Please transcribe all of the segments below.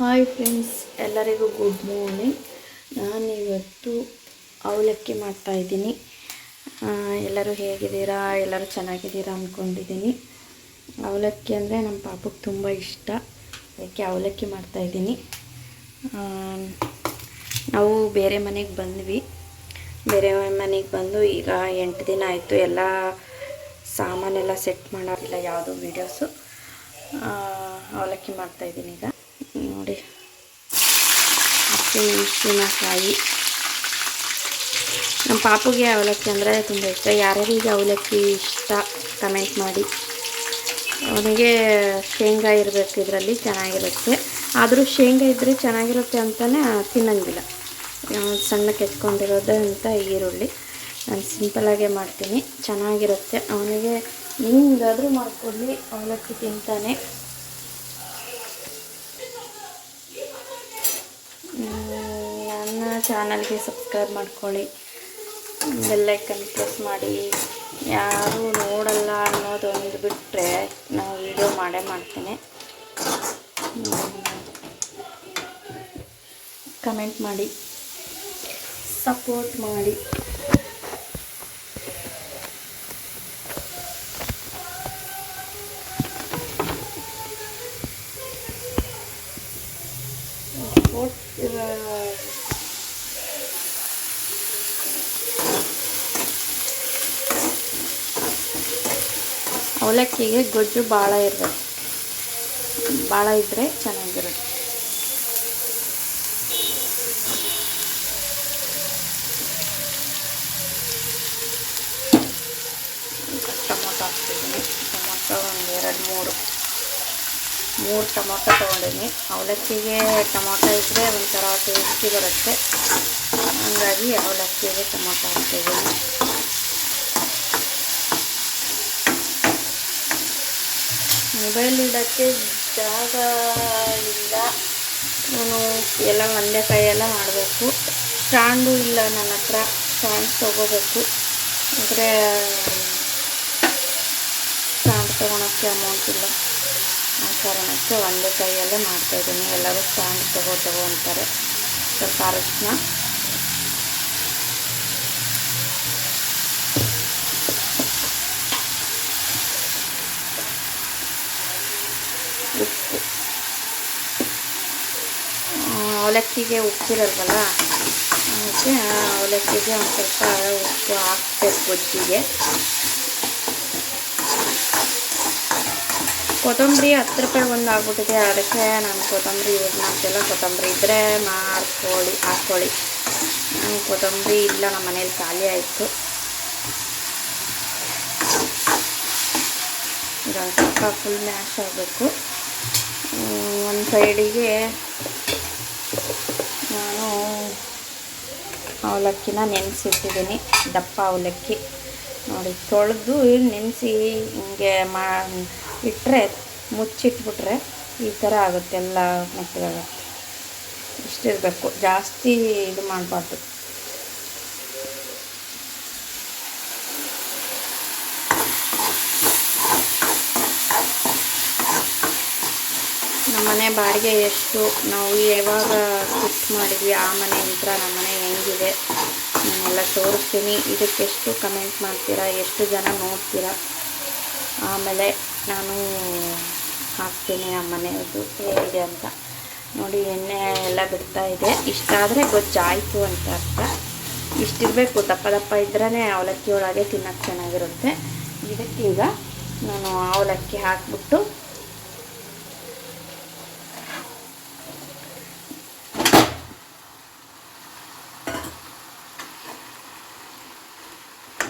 Hi friends ಎಲ್ಲರಿಗೂ good morning ನಾನಿವತ್ತು ಅವಲಕ್ಕಿ ಮಾಡ್ತಾಯಿದ್ದೀನಿ ಎಲ್ಲರೂ ಹೇಗಿದ್ದೀರಾ? ಎಲ್ಲರೂ ಚೆನ್ನಾಗಿದ್ದೀರಾ ಅಂದ್ಕೊಂಡಿದ್ದೀನಿ ಅವಲಕ್ಕಿ ಅಂದರೆ ನಮ್ಮ ಪಾಪಕ್ಕೆ ತುಂಬ ಇಷ್ಟ. ಅದಕ್ಕೆ ಅವಲಕ್ಕಿ ಮಾಡ್ತಾಯಿದ್ದೀನಿ ನಾವು ಬೇರೆ ಮನೆಗೆ ಬಂದ್ವಿ. ಬೇರೆ ಮನೆಗೆ ಬಂದು ಈಗ ಎಂಟು ದಿನ ಆಯಿತು. ಎಲ್ಲ ಸಾಮಾನೆಲ್ಲ ಸೆಟ್ ಮಾಡೋದಿಲ್ಲ ಯಾವುದೋ ವೀಡಿಯೋಸು ಅವಲಕ್ಕಿ ಮಾಡ್ತಾಯಿದ್ದೀನಿ ಈಗ. ನೋಡಿ. ಹಸಿ ಮೆಣಸಿನಕಾಯಿ ನಮ್ಮ ಪಾಪುಗೆ ಅವಲಕ್ಕಿ ಅಂದರೆ ತುಂಬ ಇಷ್ಟ. ಯಾರ್ಯಾರಿಗೆ ಅವಲಕ್ಕಿ ಇಷ್ಟ ಕಮೆಂಟ್ ಮಾಡಿ. ಅವನಿಗೆ ಶೇಂಗಾ ಇರಬೇಕು ಇದರಲ್ಲಿ, ಚೆನ್ನಾಗಿರುತ್ತೆ. ಆದರೂ ಶೇಂಗಾ ಇದ್ದರೆ ಚೆನ್ನಾಗಿರುತ್ತೆ ಅಂತಲೇ ತಿನ್ನಂಗಿಲ್ಲ. ಸಣ್ಣ ಕೆತ್ಕೊಂಡಿರೋದು ಅಂತ ಈರುಳ್ಳಿ. ನಾನು ಸಿಂಪಲಾಗೆ ಮಾಡ್ತೀನಿ. ಚೆನ್ನಾಗಿರುತ್ತೆ. ಅವನಿಗೆ ಹಿಂಗಾದರೂ ಮಾಡಿಕೊಡ್ಲಿ ಅವಲಕ್ಕಿ ತಿಂತಾನೆ. ನನ್ನ ಚಾನಲ್ಗೆ ಸಬ್ಸ್ಕ್ರೈಬ್ ಮಾಡ್ಕೊಳ್ಳಿ. ಬೆಲ್ಲೈಕನ್ ಪ್ರೆಸ್ ಮಾಡಿ. ಯಾರೂ ನೋಡಲ್ಲ ಅನ್ನೋದೊಂದು ಬಿಟ್ಟರೆ ನಾವು ವಿಡಿಯೋ ಮಾಡೇ ಮಾಡ್ತೀನಿ. ಕಮೆಂಟ್ ಮಾಡಿ. ಸಪೋರ್ಟ್ ಮಾಡಿ. ಅವಲಕ್ಕಿಗೆ ಗೊಜ್ಜು ಭಾಳ ಇರಬೇಕು. ಭಾಳ ಇದ್ದರೆ ಚೆನ್ನಾಗಿರುತ್ತೆ ಟೊಮೊಟೊ ಹಾಕ್ತಿದ್ದೀನಿ ಟೊಮೊಟೊ ಒಂದು ಎರಡು ಮೂರು ಮೂರು ಟೊಮೊಟೊ ತೊಗೊಂಡಿದ್ದೀನಿ ಅವಲಕ್ಕಿಗೆ ಟೊಮೊಟೊ ಇದ್ದರೆ ಒಂಥರ ಟೇಸ್ಟಿ ಬರುತ್ತೆ. ಹಾಗಾಗಿ ಅವಲಕ್ಕಿಗೆ ಟೊಮೊಟೊ ಹಾಕ್ತಿದ್ದೀನಿ. ಮೊಬೈಲ್ ಇಡೋಕ್ಕೆ ಜಾಗ ಇಲ್ಲ. ನಾನು ಎಲ್ಲ ಒಂದೇ ಕೈಯೆಲ್ಲ ಮಾಡಬೇಕು. ಸ್ಟ್ಯಾಂಡು ಇಲ್ಲ ನನ್ನ ಹತ್ರ. ಸ್ಟ್ಯಾಂಡ್ ತೊಗೋಬೇಕು. ಅಂದರೆ ಸ್ಟ್ಯಾಂಡ್ ತೊಗೊಳಕ್ಕೆ ಅಮೌಂಟ್ ಇಲ್ಲ. ಆ ಕಾರಣಕ್ಕೆ ಒಂದೇ ಕೈಯಲ್ಲೇ ಮಾಡ್ತಾಯಿದ್ದೀನಿ ಎಲ್ಲರೂ ಸ್ಟ್ಯಾಂಡ್ ತಗೋ ತಗೋ ಅಂತಾರೆ. ಸ್ವಲ್ಪ ಅರಶಿನ. ಉಪ್ಪು ಅವಲಕ್ಕಿಗೆ ಉಪ್ಪಿರಲ್ವಲ್ಲ ಅದಕ್ಕೆ ಅವಲಕ್ಕಿಗೆ ಒಂದು ಸ್ವಲ್ಪ ಉಪ್ಪು ಹಾಕ್ಬೇಕು ಗೊಜ್ಜಿಗೆ ಕೊತ್ತಂಬರಿ ಹತ್ತು ರೂಪಾಯಿ ಒಂದು ಆಗ್ಬಿಟ್ಟಿದೆ. ಅದಕ್ಕೆ ನಾನು ಕೊತ್ತಂಬರಿ ಯೂಸ್ ಮಾಡ್ತಿಲ್ಲ. ಕೊತ್ತಂಬರಿ ಇದ್ದರೆ ಮಾಡ್ಕೊಳ್ಳಿ, ಹಾಕ್ಕೊಳ್ಳಿ. ನಾನು ಕೊತ್ತಂಬರಿ ಇಲ್ಲ ನಮ್ಮ ಮನೇಲಿ ಖಾಲಿ ಆಯಿತು. ಸ್ವಲ್ಪ ಫುಲ್ ಮ್ಯಾಶ್ ಆಗಬೇಕು. ಒಂದು ಸೈಡಿಗೆ ನಾನು ಅವಲಕ್ಕಿನ ನೆನೆಸಿಟ್ಟಿದ್ದೀನಿ. ದಪ್ಪ ಅವಲಕ್ಕಿ. ನೋಡಿ, ತೊಳೆದು ನೆನೆಸಿ ಹಿಂಗೆ ಮಾ ಇಟ್ಟರೆ ಮುಚ್ಚಿಟ್ಬಿಟ್ರೆ ಈ ಥರ ಆಗುತ್ತೆ ಎಲ್ಲ ಮೆತ್ತಗಾಗುತ್ತೆ ಇಷ್ಟಿರಬೇಕು ಜಾಸ್ತಿ ಇದು ಮಾಡಬಾರ್ದು. ನಮ್ಮನೆ ಬಾಡಿಗೆ ಎಷ್ಟು? ನಾವು ಯಾವಾಗ ಸ್ಟಿಚ್ ಮಾಡಿದ್ವಿ? ಆ ಮನೆ ನಂತರ ನಮ್ಮನೆ ಹೆಂಗಿದೆ? ನಾನೆಲ್ಲ ತೋರಿಸ್ತೀನಿ. ಇದಕ್ಕೆಷ್ಟು ಕಮೆಂಟ್ ಮಾಡ್ತೀರಾ? ಎಷ್ಟು ಜನ ನೋಡ್ತೀರಾ? ಆಮೇಲೆ ನಾನು ಹಾಕ್ತೀನಿ ನಮ್ಮ ಮನೆಯದು ಹೇಗಿದೆ ಅಂತ. ನೋಡಿ, ಎಣ್ಣೆ ಎಲ್ಲ ಬಿಡ್ತಾ ಇದೆ. ಇಷ್ಟಾದರೆ ಗೊಜ್ಜಾಯಿತು ಅಂತ ಅರ್ಥ. ಇಷ್ಟಿರಬೇಕು, ದಪ್ಪ ದಪ್ಪ ಇದ್ರೇ ಅವಲಕ್ಕಿ ಒಳಗೆ ತಿನ್ನೋಕ್ಕೆ ಚೆನ್ನಾಗಿರುತ್ತೆ. ಇದಕ್ಕೀಗ ನಾನು ಅವಲಕ್ಕಿ ಹಾಕ್ಬಿಟ್ಟು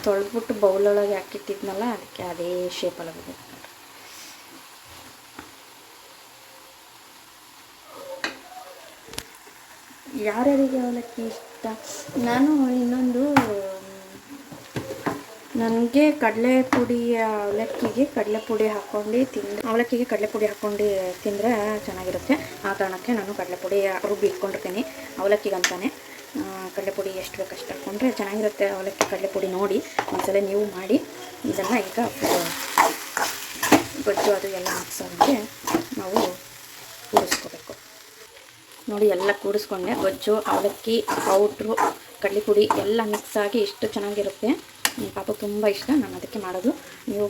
ತೊಳೆದ್ಬಿಟ್ಟು ಬೌಲೊಳಗೆ ಹಾಕಿಟ್ಟಿದ್ನಲ್ಲ ಅದಕ್ಕೆ ಅದೇ ಶೇಪಲ್ಲಿ ಹೋಗುತ್ತೆ ಯಾರ್ಯಾರಿಗೆ ಅವಲಕ್ಕಿ ಇಷ್ಟ? ನಾನು ಇನ್ನೊಂದು ನನಗೆ ಕಡಲೆ ಪುಡಿ, ಅವಲಕ್ಕಿಗೆ ಕಡಲೆ ಪುಡಿ ಹಾಕ್ಕೊಂಡು ತಿಂದು. ಅವಲಕ್ಕಿಗೆ ಕಡಲೆ ಪುಡಿ ಹಾಕ್ಕೊಂಡು ತಿಂದರೆ ಚೆನ್ನಾಗಿರುತ್ತೆ. ಆ ಕಾರಣಕ್ಕೆ ನಾನು ಕಡಲೆ ಪುಡಿ ರುಬ್ಬಿ ಇಟ್ಕೊಂಡಿರ್ತೀನಿ. ಅವಲಕ್ಕಿಗಂತಾನೆ. ಕಡಲೆ ಪುಡಿ ಎಷ್ಟು ಬೇಕು ಅಷ್ಟು ಹಾಕ್ಕೊಂಡ್ರೆ ಚೆನ್ನಾಗಿರುತ್ತೆ. ಅವಲಕ್ಕಿ ಕಡಲೆ ಪುಡಿ ನೋಡಿ, ಒಂದ್ಸಲ ನೀವು ಮಾಡಿ, ಇದನ್ನು ಈಗ ಗೊಜ್ಜು ಅದು ಎಲ್ಲ ಹಾಕ್ಸೋದಕ್ಕೆ ನಾವು ಕೂಡಿಸ್ಕೋಬೇಕು ನೋಡಿ, ಎಲ್ಲ ಕೂಡಿಸ್ಕೊಂಡೆ ಗೊಜ್ಜು, ಅವಲಕ್ಕಿ, ಪೌಡ್ರು, ಕಡಲೆ ಪುಡಿ ಎಲ್ಲ ಮಿಕ್ಸ್ ಆಗಿ ಎಷ್ಟು ಚೆನ್ನಾಗಿರುತ್ತೆ. ನನ್ನ ಪಾಪ ತುಂಬ ಇಷ್ಟ, ನಾನು ಅದಕ್ಕೆ ಮಾಡೋದು. ನೀವು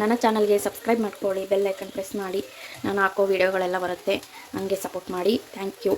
ನನ್ನ ಚಾನಲ್ಗೆ ಸಬ್ಸ್ಕ್ರೈಬ್ ಮಾಡ್ಕೊಳ್ಳಿ ಬೆಲ್ ಐಕನ್ ಪ್ರೆಸ್ ಮಾಡಿ. ನಾನು ಹಾಕೋ ವೀಡಿಯೋಗಳೆಲ್ಲ ಬರುತ್ತೆ. ನನಗೆ ಸಪೋರ್ಟ್ ಮಾಡಿ. Thank you